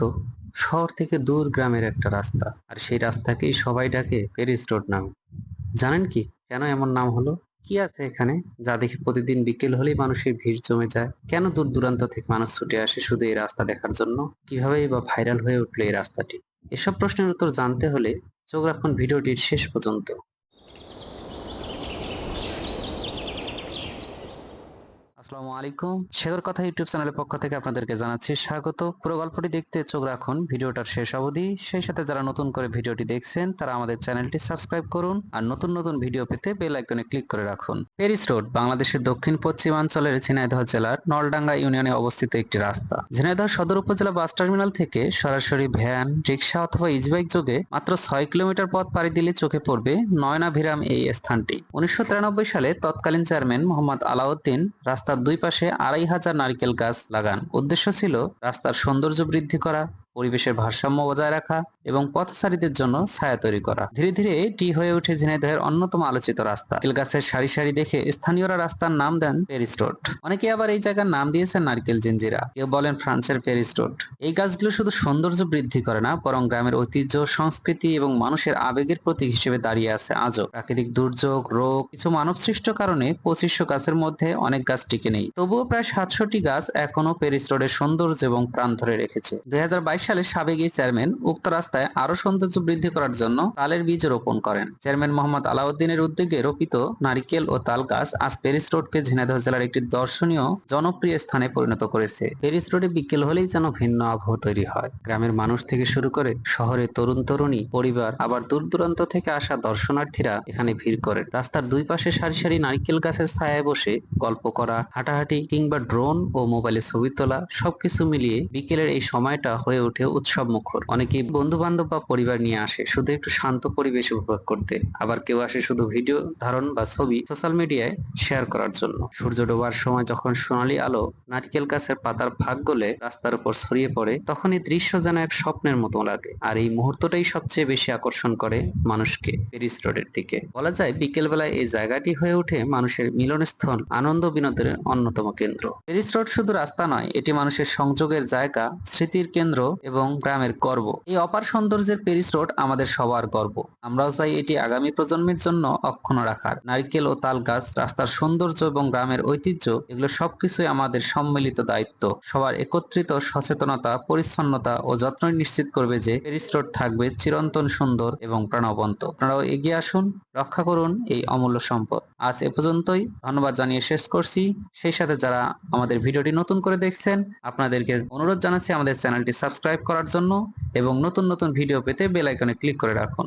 তো শহর থেকে দূর গ্রামের একটা রাস্তা, আর সেই রাস্তাকেই সবাই ডাকে প্যারিস রোড নামে। জানেন কি, কেন এমন নাম হলো? কি আছে এখানে, যা দেখে প্রতিদিন বিকেল হলেই মানুষের ভিড় জমে যায়? কেন দূর দূরান্ত থেকে মানুষ ছুটে আসে শুধু এই রাস্তা দেখার জন্য? কিভাবেই বা ভাইরাল হয়ে উঠল এই রাস্তাটি? এসব প্রশ্নের উত্তর জানতে হলে চোখ রাখুন ভিডিওটির শেষ পর্যন্ত। আসসালামু আলাইকুম। কথা ইউটিউব চ্যানেলের পক্ষ থেকে আপনাদেরকে জানাচ্ছি স্বাগত। পুরো গল্পটি দেখতে চোখ রাখুন। ভিডিওটার শেষ অবধি। সেই সাথে যারা নতুন করে ভিডিওটি দেখছেন, তারা আমাদের চ্যানেলটি সাবস্ক্রাইব করুন আর নতুন নতুন ভিডিও পেতে বেল আইকনে ক্লিক করে রাখুন। প্যারিস রোড, বাংলাদেশের দক্ষিণ পশ্চিমাঞ্চলের ঝিনাইদহ জেলার নলডাঙ্গা ইউনিয়নে অবস্থিত একটি রাস্তা। ঝিনাইদহ সদর উপজেলা বাস টার্মিনাল থেকে সরাসরি ভ্যান রিক্সা অথবা ইজবাইক যোগে মাত্র ছয় কিলোমিটার পথ পাড়ি দিলে চোখে পড়বে নয়নাভিরাম এই স্থানটি। উনিশশো তিরানব্বই সালে তৎকালীন চেয়ারম্যান মোহাম্মদ আলাউদ্দিন রাস্তার দুই পাশে আড়াই হাজার নারকেল গাছ লাগান। উদ্দেশ্য ছিল রাস্তার সৌন্দর্য বৃদ্ধি করা পরিবেশের ভারসাম্য বজায় রাখা এবং পথচারীদের জন্য ছায়া তৈরি করা। ধীরে ধীরে এটি হয়ে ওঠে ঝিনাইদহের অন্যতম আলোচিত রাস্তা। নারকেল সারি সারি দেখে স্থানীয়রা রাস্তার নাম দেন প্যারিস রোড। অনেকে আবার এই জায়গার নাম দিয়েছেন নারকেল জিঞ্জিরা। কেউ বলেন ফ্রান্সের প্যারিস রোড। এই গাছগুলো শুধু সৌন্দর্য বৃদ্ধি করে না, বরং গ্রামের ঐতিহ্য, সংস্কৃতি এবং মানুষের আবেগের প্রতীক হিসেবে দাঁড়িয়ে আছে আজও। প্রাকৃতিক দুর্যোগ, রোগ, কিছু মানব সৃষ্ট কারণে পঁচিশশো গাছের মধ্যে অনেক গাছ টিকে নেই। তবুও প্রায় সাতশোটি গাছ এখনও প্যারিস রোডের সৌন্দর্য এবং প্রাণ ধরে রেখেছে। দুই হাজার বাইশ সালে সাবেক এই চেয়ারম্যান উক্ত রাস্তায় আরও সৌন্দর্য বৃদ্ধি করার জন্য তালের বীজ রোপণ করেন। চেয়ারম্যান মোহাম্মদ আলাউদ্দিনের উদ্যোগে রোপিত নারিকেল ও তাল গাছ আজ প্যারিস রোডকে ঝিনাইদহ জেলার একটি দর্শনীয়, জনপ্রিয় স্থানে পরিণত করেছে। প্যারিস রোডে বিকেল হলেই যেন ভিন্ন আবহ তৈরি হয়। গ্রামের মানুষ থেকে শুরু করে শহরে তরুণ তরুণী, পরিবার, আবার দূর দূরান্ত থেকে আসা দর্শনার্থীরা এখানে ভিড় করেন। রাস্তার দুই পাশে সারি সারি নারিকেল গাছের ছায়ায় বসে গল্প করা, হাঁটাহাঁটি কিংবা ড্রোন ও মোবাইলে ছবি তোলা সবকিছু মিলিয়ে বিকেলের এই সময়টা হয়ে ওঠে উৎসব মুখর। অনেকেই বন্ধু বান্ধব বা পরিবার নিয়ে আসে, শুধু একটু শান্ত পরিবেশ উপভোগ করতে। আবার কেউ আসে শুধু ভিডিও ধারণ বা ছবি সোশ্যাল মিডিয়ায় শেয়ার করার জন্য। সূর্য ডোবার সময় যখন সোনালী আলো নারকেল গাছের পাতার ফাঁক গলে রাস্তার উপর ছড়িয়ে পড়ে তখন এই দৃশ্য যেন এক স্বপ্নের মতো লাগে। আর এই মুহূর্তটাই সবচেয়ে বেশি আকর্ষণ করে মানুষকে প্যারিস রোডের দিকে। বলা যায়, বিকেলবেলায় এই জায়গাটি হয়ে ওঠে মানুষের মিলনস্থল, আনন্দ বিনোদনের অন্যতম কেন্দ্র। প্যারিস রোড শুধু রাস্তা নয়, এটি মানুষের সংযোগের জায়গা, স্মৃতির কেন্দ্র এবং গ্রামের গর্ব। এই অপার সৌন্দর্যের প্যারিস রোড আমাদের সবার গর্ব। আমরাও চাই এটি আগামী প্রজন্মের জন্য অক্ষুণ্ণ রাখার। নারকেল ও তাল গাছ, রাস্তার সৌন্দর্য এবং গ্রামের ঐতিহ্য, এগুলো সবকিছুই আমাদের সম্মিলিত দায়িত্ব। সবার একত্রিত সচেতনতা, পরিচ্ছন্নতা ও যত্ন নিশ্চিত করবে যে প্যারিস রোড থাকবে চিরন্তন সুন্দর এবং প্রাণবন্ত। আপনারাও এগিয়ে আসুন, রক্ষা করুন এই অমূল্য সম্পদ। আজ এ পর্যন্তই। ধন্যবাদ জানিয়ে শেষ করছি। সেই সাথে যারা আমাদের ভিডিওটি নতুন করে দেখছেন, আপনাদেরকে অনুরোধ জানাচ্ছি আমাদের চ্যানেলটি সাবস্ক্রাইব করার জন্য এবং নতুন নতুন ভিডিও পেতে বেল আইকনে ক্লিক করে রাখুন।